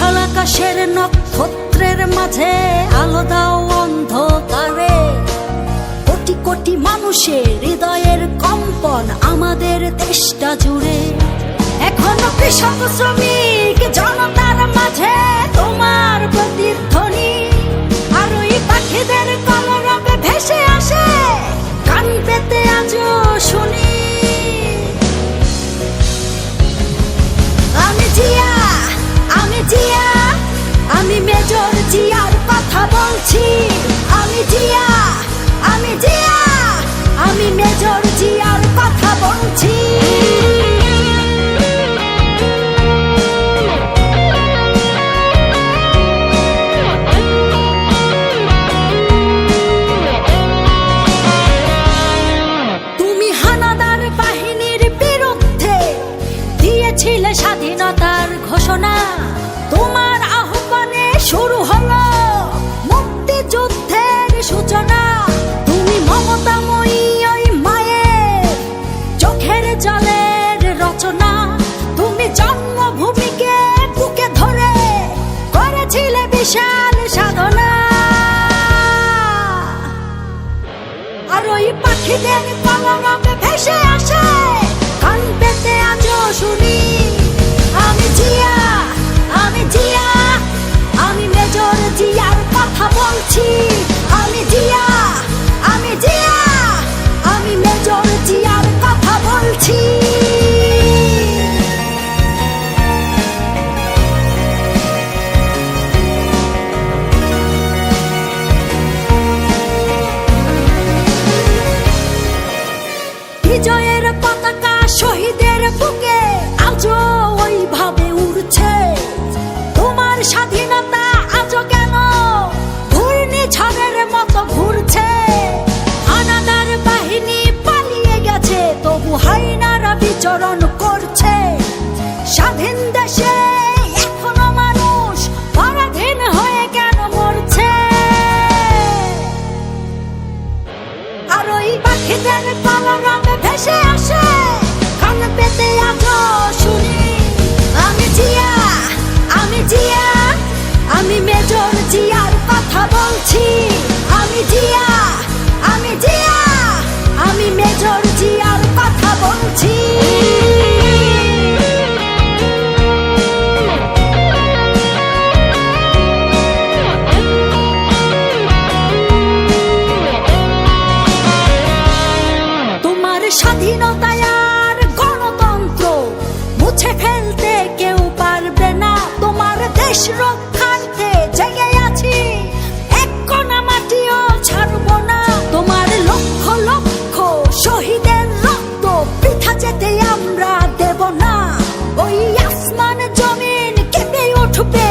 বিশাল নক্ষত্রের মাঝে আলো দাও অন্ধকারে। কোটি কোটি মানুষের হৃদয়ের কম্পন আমাদের দেশটা জুড়ে। এখনও কৃষক শ্রমিক আর ওই পাখিদের পালারামে ভেসে আসে। কান পেতে আজও শুনি। sorrow স্বাধীনতায় আর গণতন্ত্র মুছে ফেলতে কেউ পারবে না। তোমার দেশ রক্ষার্থে জেগে আছি। এক কোনা মাটিও ছাড়ব না। তোমার লক্ষ লক্ষ শহীদের রক্ত পিঠা যেতে আমরা দেব না। ওই আসমান জমিন কেঁপে উঠবে।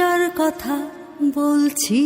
আর কথা বলছি।